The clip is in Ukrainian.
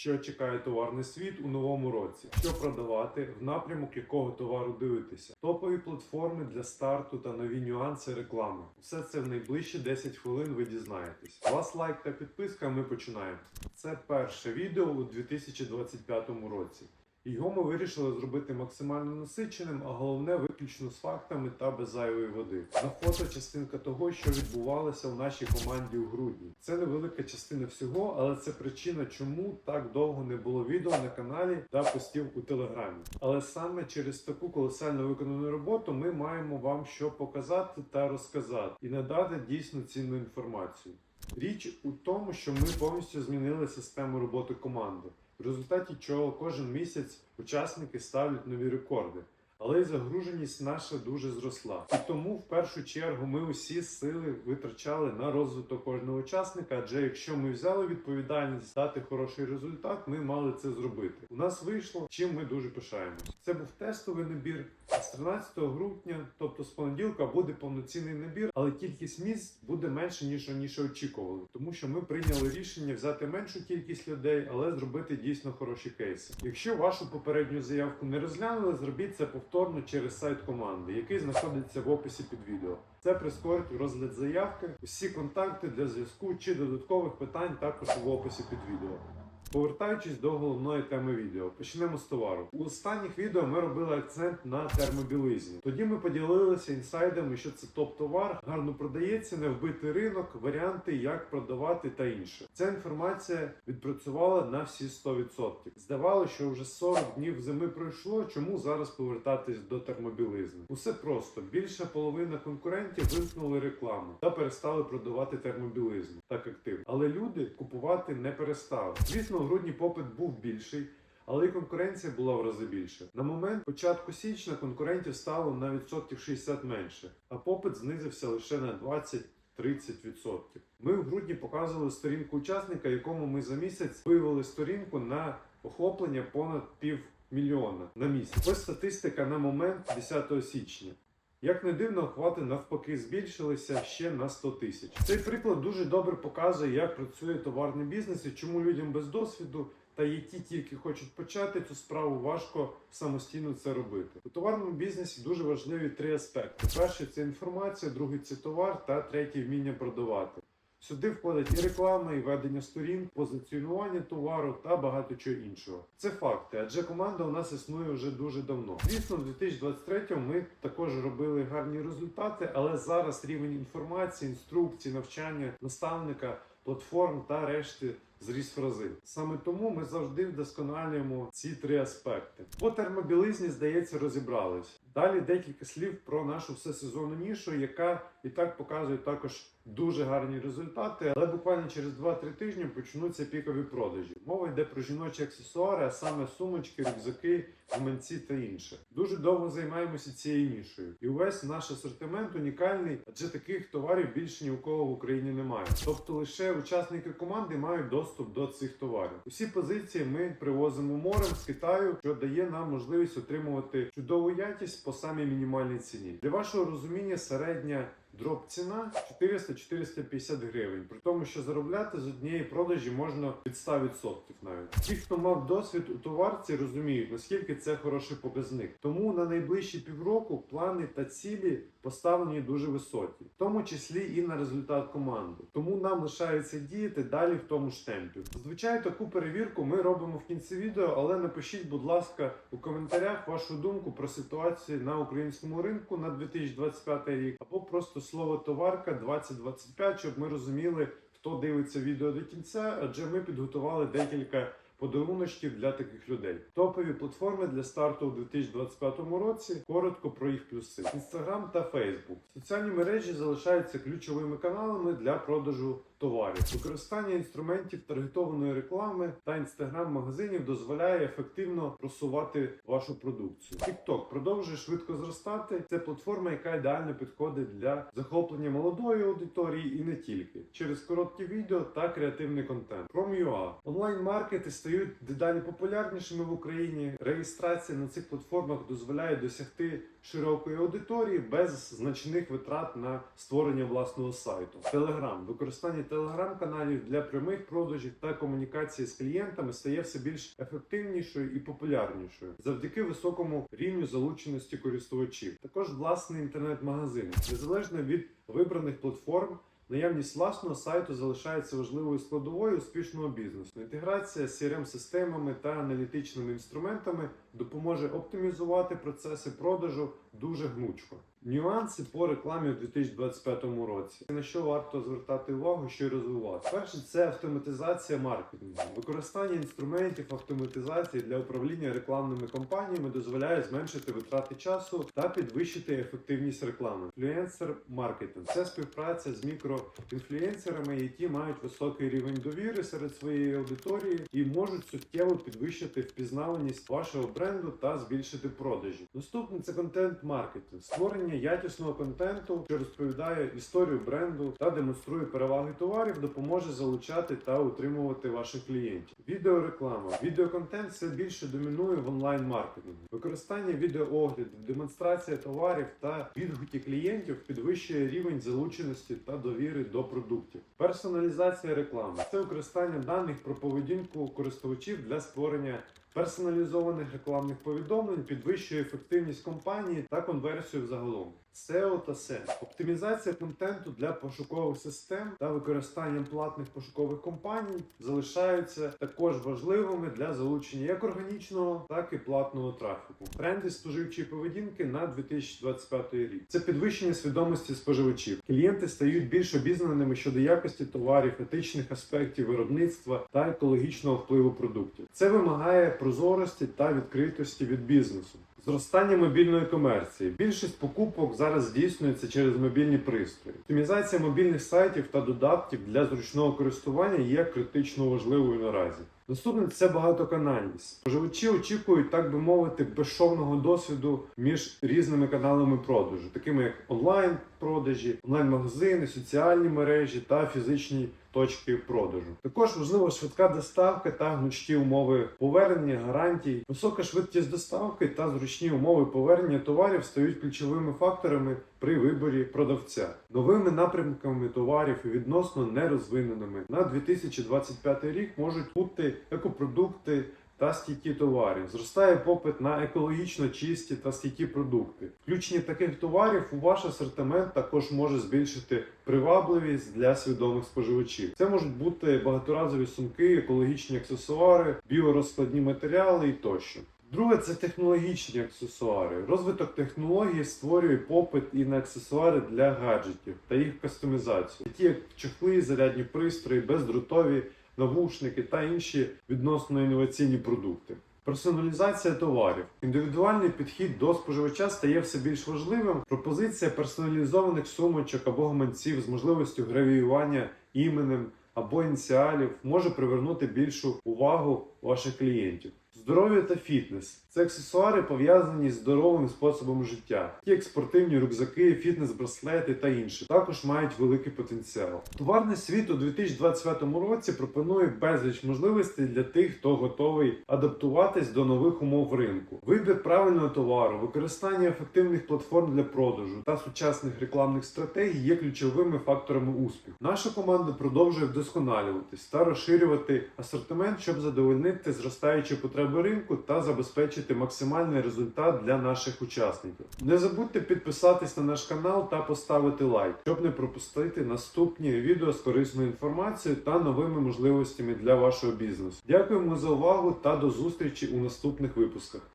Що чекає товарний світ у новому році? Що продавати, в напрямок якого товару дивитися? Топові платформи для старту та нові нюанси реклами. Все це в найближчі 10 хвилин ви дізнаєтесь. Вас лайк та підписка. Ми починаємо. Це перше відео у 2025 році. Його ми вирішили зробити максимально насиченим, а головне виключно з фактами та без зайвої води. На фото частинка того, що відбувалося в нашій команді у грудні. Це невелика частина всього, але це причина, чому так довго не було відео на каналі та постів у телеграмі. Але саме через таку колосально виконану роботу ми маємо вам що показати та розказати і надати дійсно цінну інформацію. Річ у тому, що ми повністю змінили систему роботи команди, в результаті чого кожен місяць учасники ставлять нові рекорди. Але й загруженість наша дуже зросла. І тому в першу чергу ми усі сили витрачали на розвиток кожного учасника. Адже якщо ми взяли відповідальність дати хороший результат, ми мали це зробити. У нас вийшло, чим ми дуже пишаємося. Це був тестовий набір. А з 13 грудня, тобто з понеділка, буде повноцінний набір, але кількість місць буде менше ніж раніше очікували, тому що ми прийняли рішення взяти меншу кількість людей, але зробити дійсно хороші кейси. Якщо вашу попередню заявку не розглянули, зробіть це повторно через сайт команди, який знаходиться в описі під відео. Це прискорить розгляд заявки. Усі контакти для зв'язку чи додаткових питань також в описі під відео. Повертаючись до головної теми відео, почнемо з товару. У останніх відео ми робили акцент на термобілизні. Тоді ми поділилися інсайдами, що це топ-товар, гарно продається, не вбитий ринок, варіанти, як продавати та інше. Ця інформація відпрацювала на всі 100%. Здавалося, що вже 40 днів зими пройшло. Чому зараз повертатись до термобілизни? Усе просто більша половина конкурентів вимкнули рекламу та перестали продавати термобілизну так активно. Але люди купувати не перестали. Звісно, в грудні попит був більший. Але й конкуренція була в рази більше. На момент початку січня конкурентів стало на відсотків 60 менше, а попит знизився лише на 20-30%. Ми в грудні показували сторінку учасника, якому ми за місяць вивели сторінку на охоплення понад півмільйона на місяць. Ось статистика на момент 10 січня. Як не дивно, охвати навпаки збільшилися ще на 100 тисяч. Цей приклад дуже добре показує, як працює товарний бізнес і чому людям без досвіду та які тільки хочуть почати цю справу, важко самостійно це робити. У товарному бізнесі дуже важливі три аспекти: перший це інформація, другий це товар, та третій вміння продавати. Сюди входить і реклама, і ведення сторін, позиціонування товару та багато чого іншого. Це факти, адже команда у нас існує вже дуже давно. Звісно, в 2023 ми також робили гарні результати, але зараз рівень інформації, інструкцій, навчання, наставника, платформ та решти зріс в рази. Саме тому ми завжди вдосконалюємо ці три аспекти. По термобілизні, здається, розібрались. Далі декілька слів про нашу всесезонну нішу, яка і так показує також дуже гарні результати, але буквально через 2-3 тижні почнуться пікові продажі. Мова йде про жіночі аксесуари, а саме сумочки, рюкзаки, гаманці та інше. Дуже довго займаємося цією нішою, і увесь наш асортимент унікальний, адже таких товарів більше ні у кого в Україні немає. Тобто лише учасники команди мають доступ до цих товарів. Усі позиції ми привозимо морем з Китаю, що дає нам можливість отримувати чудову якість по самій мінімальній ціні. Для вашого розуміння середня дроп ціна 400-450 гривень. При тому, що заробляти з однієї продажі можна від 100% навіть. Ті, хто мав досвід у товарці, розуміють, наскільки це хороший показник. Тому на найближчі півроку плани та цілі поставлені дуже високі, в тому числі і на результат команди. Тому нам лишається діяти далі в тому ж темпі. Зазвичай таку перевірку ми робимо в кінці відео, але напишіть, будь ласка, у коментарях вашу думку про ситуацію на українському ринку на 2025 рік, або просто слово товарка 2025, щоб ми розуміли, хто дивиться відео до кінця, адже ми підготували декілька подаруночків для таких людей. Топові платформи для старту у 2025 році. Коротко про їх плюси: Instagram та Facebook. Соціальні мережі залишаються ключовими каналами для продажу товарів. Використання інструментів таргетованої реклами та інстаграм-магазинів дозволяє ефективно просувати вашу продукцію. TikTok продовжує швидко зростати. Це платформа, яка ідеально підходить для захоплення молодої аудиторії і не тільки через короткі відео та креативний контент. Prom.ua. онлайн-маркети стають дедалі популярнішими в Україні. Реєстрація на цих платформах дозволяє досягти широкої аудиторії без значних витрат на створення власного сайту. Telegram. використання телеграм-каналів для прямих продажів та комунікації з клієнтами стає все більш ефективнішою і популярнішою завдяки високому рівню залученості користувачів. Також власний інтернет-магазин, незалежно від вибраних платформ. Наявність власного сайту залишається важливою складовою успішного бізнесу. Інтеграція з crm системами та аналітичними інструментами допоможе оптимізувати процеси продажу дуже гнучко. Нюанси по рекламі у 2025 році. На що варто звертати увагу, що й розвивати. Перше, це автоматизація маркетингу. Використання інструментів автоматизації для управління рекламними кампаніями дозволяє зменшити витрати часу та підвищити ефективність реклами. Інфлюенсер маркетинг це співпраця з мікроінфлюенсерами, які мають високий рівень довіри серед своєї аудиторії і можуть суттєво підвищити впізнаваність вашого бренду та збільшити продажі. Наступне це контент-маркетинг, створення якісного контенту, що розповідає історію бренду та демонструє переваги товарів, допоможе залучати та утримувати ваших клієнтів. Відеореклама. Відеоконтент все більше домінує в онлайн-маркетингу. Використання відеооглядів, демонстрація товарів та відгуки клієнтів підвищує рівень залученості та довіри до продуктів. Персоналізація реклами це використання даних про поведінку користувачів для створення персоналізованих рекламних повідомлень, підвищує ефективність компанії та конверсію взагалом. SEO та SEM. Оптимізація контенту для пошукових систем та використання платних пошукових компаній залишаються також важливими для залучення як органічного, так і платного трафіку. Тренди споживчої поведінки на 2025 рік. Це підвищення свідомості споживачів. Клієнти стають більш обізнаними щодо якості товарів, етичних аспектів виробництва та екологічного впливу продуктів. Це вимагає прозорості та відкритості від бізнесу. Зростання мобільної комерції. Більшість покупок зараз здійснюється через мобільні пристрої. Оптимізація мобільних сайтів та додатків для зручного користування є критично важливою наразі. Наступне це багатоканальність. Споживачі очікують, так би мовити, безшовного досвіду між різними каналами продажу, такими як онлайн-продажі, онлайн-магазини, соціальні мережі та фізичні точки продажу. Також важлива швидка доставка та гнучкі умови повернення, гарантій. Висока швидкість доставки та зручні умови повернення товарів стають ключовими факторами при виборі продавця. Новими напрямками товарів відносно нерозвиненими на 2025 рік можуть бути екопродукти. Та стійкі товарів зростає попит на екологічно чисті та стійкі продукти. Включення таких товарів у ваш асортимент також може збільшити привабливість для свідомих споживачів. Це можуть бути багаторазові сумки, екологічні аксесуари, біорозкладні матеріали і тощо. Друге це технологічні аксесуари. Розвиток технологій створює попит і на аксесуари для гаджетів та їх кастомізацію, такі як чохли, зарядні пристрої, бездротові навушники та інші відносно інноваційні продукти. Персоналізація товарів. Індивідуальний підхід до споживача стає все більш важливим. Пропозиція персоналізованих сумочок або гаманців з можливістю гравіювання іменем або ініціалів може привернути більшу увагу ваших клієнтів. Здоров'я та фітнес це аксесуари пов'язані з здоровим способом життя, як спортивні рюкзаки, фітнес-браслети та інші, також мають великий потенціал. Товарний світ у 2025 році пропонує безліч можливостей для тих, хто готовий адаптуватись до нових умов ринку. Вибір правильного товару, використання ефективних платформ для продажу та сучасних рекламних стратегій є ключовими факторами успіху. Наша команда продовжує вдосконалюватись та розширювати асортимент, щоб задовольнити зростаючі потреби ринку та забезпечити максимальний результат для наших учасників. Не забудьте підписатись на наш канал та поставити лайк, щоб не пропустити наступні відео з корисною інформацією та новими можливостями для вашого бізнесу. Дякуємо за увагу та до зустрічі у наступних випусках.